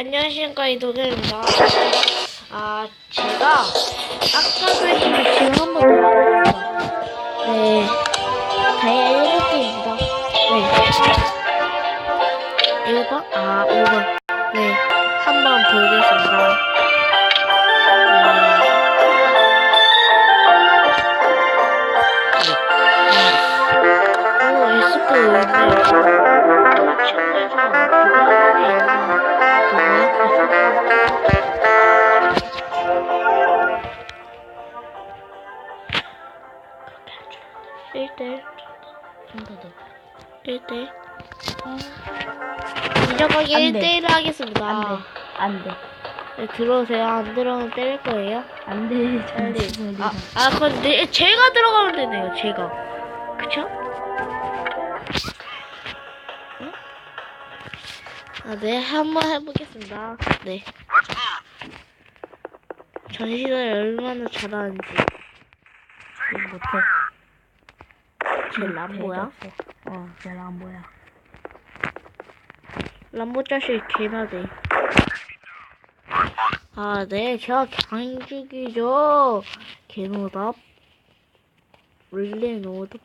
안녕하십니까 이도겸입니다. 아 제가 했지만 지금 한번더 하겠습니다. 네, 다이아 7개입니다. 네, 1번? 아 5번. 네, 한번 보겠습니다. 무조건 안 돼. 1대1로 하겠습니다. 안 돼. 안 돼. 네, 들어오세요. 안 들어오면 때릴 거예요. 안 돼. 안 돼. 아, 아, 그건 내, 제가 들어가면 되네요. 제가. 그쵸? 응? 아, 네. 한번 해보겠습니다. 네. 전시를 얼마나 잘하는지. 못해. 제 람보야? 어, 제 람보야. 람보 자식 개나 돼. 아, 네. 제가 강죽이죠. 개노답. 릴레이 노답.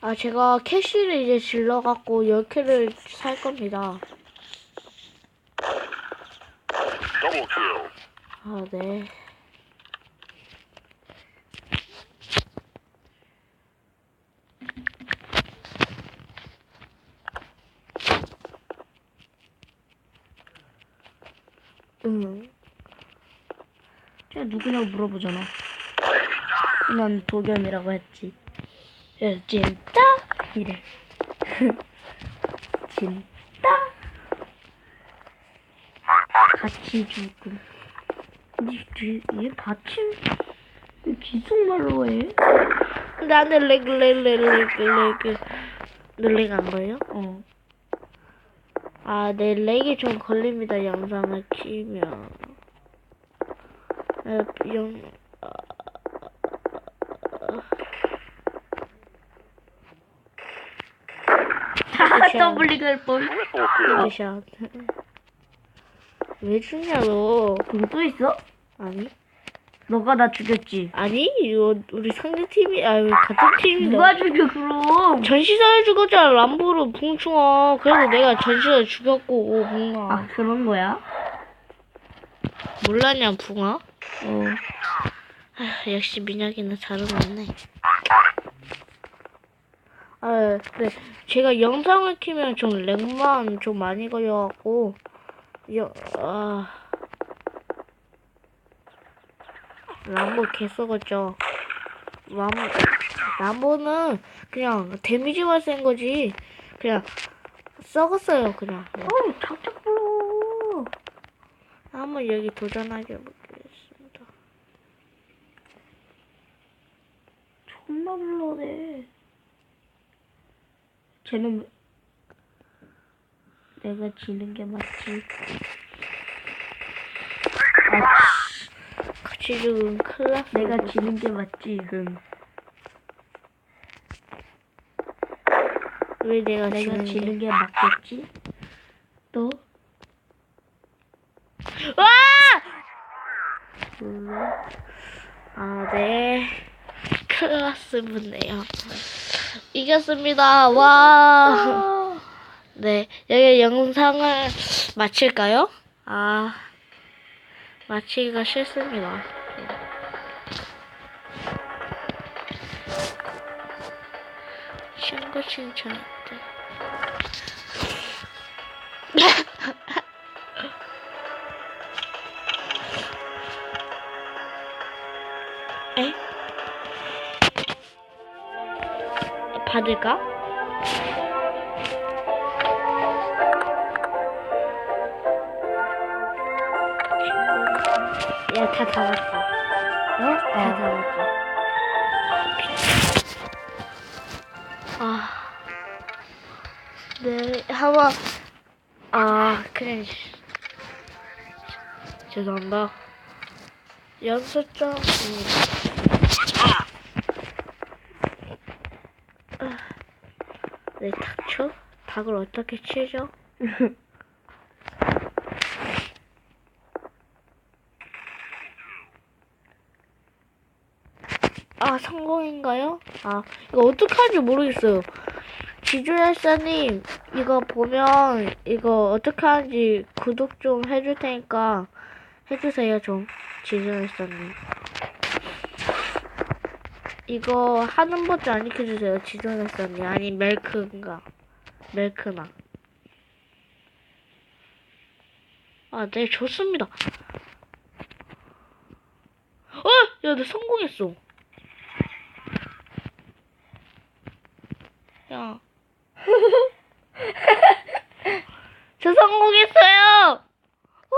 아, 제가 캐시를 이제 질러갖고 10개를 살 겁니다. 아, 네. 응. 제가 누구냐고 물어보잖아. 난 도겸이라고 했지. 그래서 진짜? 이래. 진짜? 같이 죽음. 얘 받침 왜 기속말로 해? 나는 렉, 렉, 렉, 렉, 렉, 렉, 안 걸려? 어. 아, 내 렉이 좀 걸립니다, 영상을 키면. 아, 영, 아, 다 더블링 할 뻔. Triple kill. 헤드샷. 왜 죽냐, 너? 그거 또 있어? 아니? 너가 나 죽였지. 아니, 이거 우리 상대 팀이, 아, 같은 팀이다. 누가 죽여 그럼? 전시사를 죽었잖아, 람보를, 붕충아. 그래서 내가 전시사를 죽였고, 오, 붕아. 아 그런 거야? 몰랐냐, 붕아? 어. 아, 역시 민혁이는 잘해놨네. 아, 네. 제가 영상을 키면 좀 렉만 좀 많이 걸려갖고, 여, 아. 람보 개 썩었죠. 람, 람보는 그냥 데미지만 센 거지. 그냥 썩었어요, 그냥. 네. 어우 착착 불러. 한번 여기 도전하게 해보겠습니다. 존나 불러대. 쟤는 내가 지는 게 맞지. 아, 죽은 클라스. 내가 지는 게 맞지. 응. 왜 내가, 내가 지는, 게? 게 맞겠지? 또 와! 불러. 아, 네. 클라스 분네요. 이겼습니다. 와. 네. 여기 영상을 마칠까요? 아. 마치기가 싫습니다. 네. 친구 칭찬 때. 에? 받을까? 야, 다 잡았어. 어? 다 잡았어. 아. 네, 한번, 아, 그래. 죄송합니다. 연습장, 네, 닥쳐? 닭을 어떻게 치죠? 아, 성공인가요? 아, 이거 어떻게 하는지 모르겠어요. 지주열사님, 이거 보면, 이거 어떻게 하는지 구독 좀 해줄 테니까, 해주세요, 좀. 지주열사님. 이거 하는 법좀 알려주세요, 지주열사님. 아니, 멜크인가. 멜크나. 아, 네, 좋습니다. 어! 야, 나 성공했어. 야. 저 성공했어요! 우!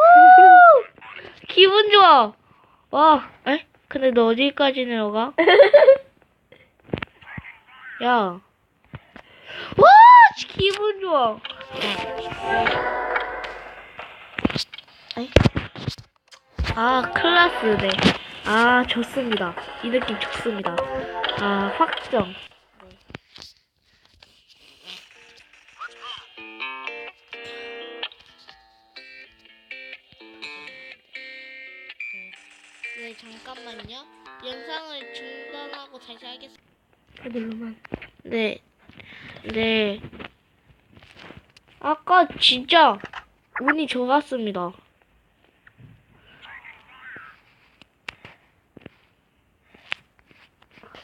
기분 좋아! 와, 에? 근데 너 어디까지 내려가? 야. 와! 기분 좋아! 에이? 아, 클라스, 네. 아, 좋습니다. 이 느낌 좋습니다. 아, 확정. 그들로만. 네, 네. 아까 진짜 운이 좋았습니다.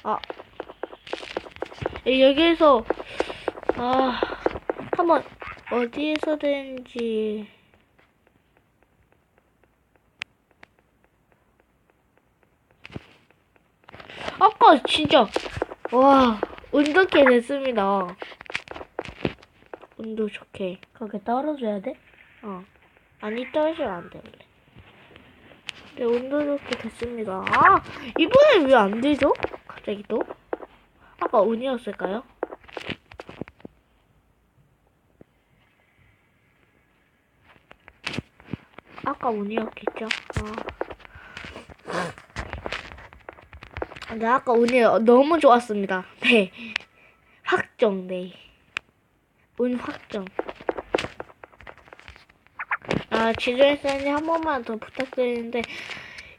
아, 예, 여기에서 아 한번 어디에서 되는지 아까 진짜 와 운 좋게 됐습니다. 운도 좋게. 거기 떨어져야 돼? 어. 아니, 떨어지면 안 돼, 원래. 네, 운도 좋게 됐습니다. 아! 이번엔 왜 안 되죠? 갑자기 또? 아까 운이었을까요? 아까 운이었겠죠? 아. 네, 아까 운이 너무 좋았습니다. 네. 확정, 네. 운 확정. 아, 지조회사님 한 번만 더 부탁드리는데,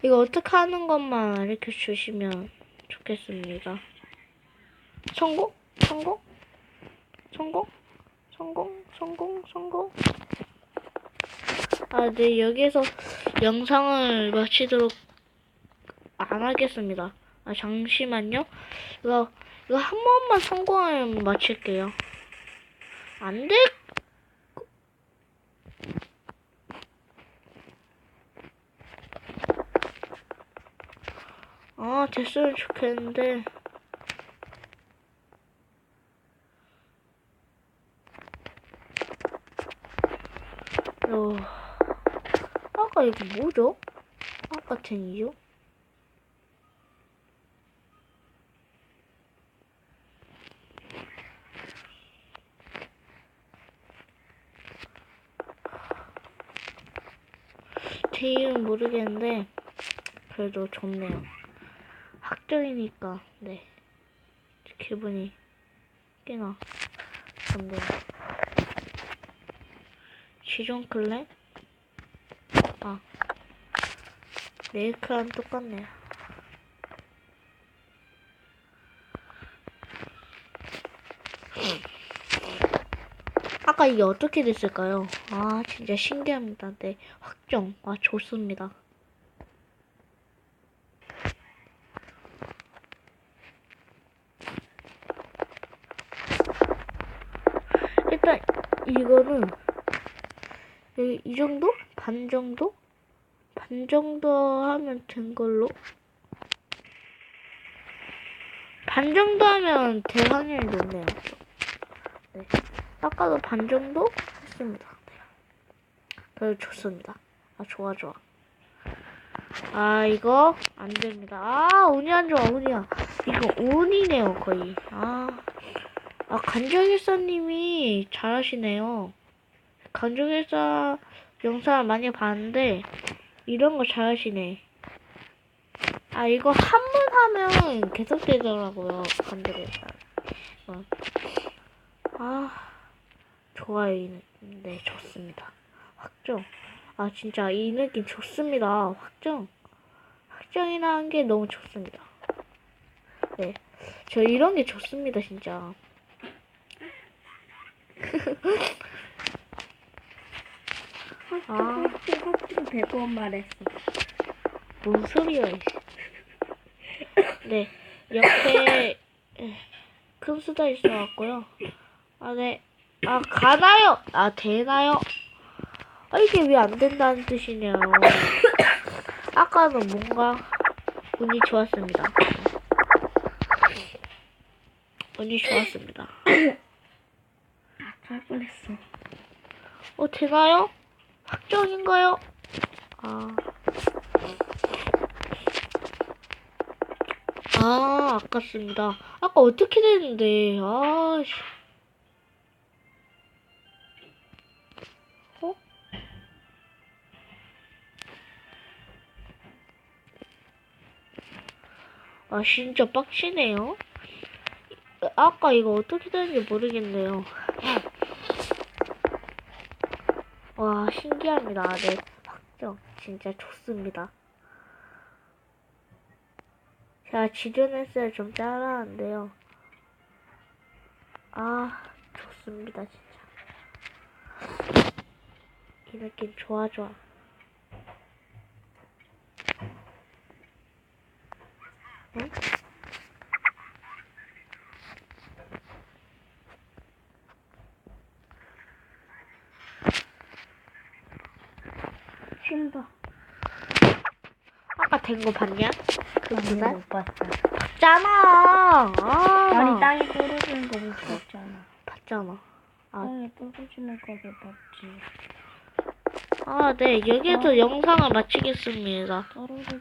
이거 어떻게 하는 것만 알려 주시면 좋겠습니다. 성공? 성공? 성공? 성공? 성공? 성공? 아, 네, 여기에서 영상을 마치도록 안 하겠습니다. 아, 잠시만요. 이거, 이거 한 번만 성공하면 마칠게요. 안 돼? 아, 됐으면 좋겠는데. 어, 아까 이게 뭐죠? 아까 쟁이죠? 제 이름 모르겠는데 그래도 좋네요. 학정이니까 네 기분이 꽤나 좋네요. 지존 클랜? 아 메이크랑 똑같네요. 아까 이게 어떻게 됐을까요? 아, 진짜 신기합니다. 네, 확정. 아, 좋습니다. 일단, 이거는, 이, 이 정도? 반 정도? 반 정도 하면 된 걸로? 반 정도 하면 될 확률이 높네요. 네. 아까도 반 정도 했습니다. 네. 그래도 좋습니다. 아, 좋아, 좋아. 아, 이거 안 됩니다. 아, 운이 안 좋아, 운이야. 이거 운이네요, 거의. 아, 아 간정일사님이 잘하시네요. 간정일사 영상 많이 봤는데, 이런 거 잘하시네. 아, 이거 한 번 하면 계속 되더라고요, 간정일사. 어. 아. 좋아요. 네, 좋습니다. 확정. 아, 진짜 이 느낌 좋습니다. 확정. 확정이라는 게 너무 좋습니다. 네. 저 이런 게 좋습니다, 진짜. 아, 확증 확증 100번 말했어. 뭔 소리야, 이씨. 네. 옆에 큰 수다 있어갖고요. 아, 네. 아, 가나요? 아, 되나요? 아, 이게 왜 안 된다는 뜻이냐요. 아까는 뭔가 운이 좋았습니다. 운이 좋았습니다. 잘 뻔했어. 어, 되나요? 확정인가요? 아. 아, 아깝습니다. 아까 어떻게 됐는데, 아, 씨. 아, 진짜 빡치네요. 아까 이거 어떻게 됐는지 모르겠네요. 와, 신기합니다. 네, 확정. 진짜 좋습니다. 제가 지존했을 좀 짜라는데요. 아, 좋습니다, 진짜. 이 느낌 좋아, 좋아. 응? 쉰다. 아까 된 거 봤냐? 그 누나? 못 봤어. 봤잖아. 아, 아니 땅에 떨어지는 거 못 봤잖아. 봤잖아. 아. 땅에 떨어지는 거를 봤지. 아, 네. 여기서 영상을 마치겠습니다. 떨어지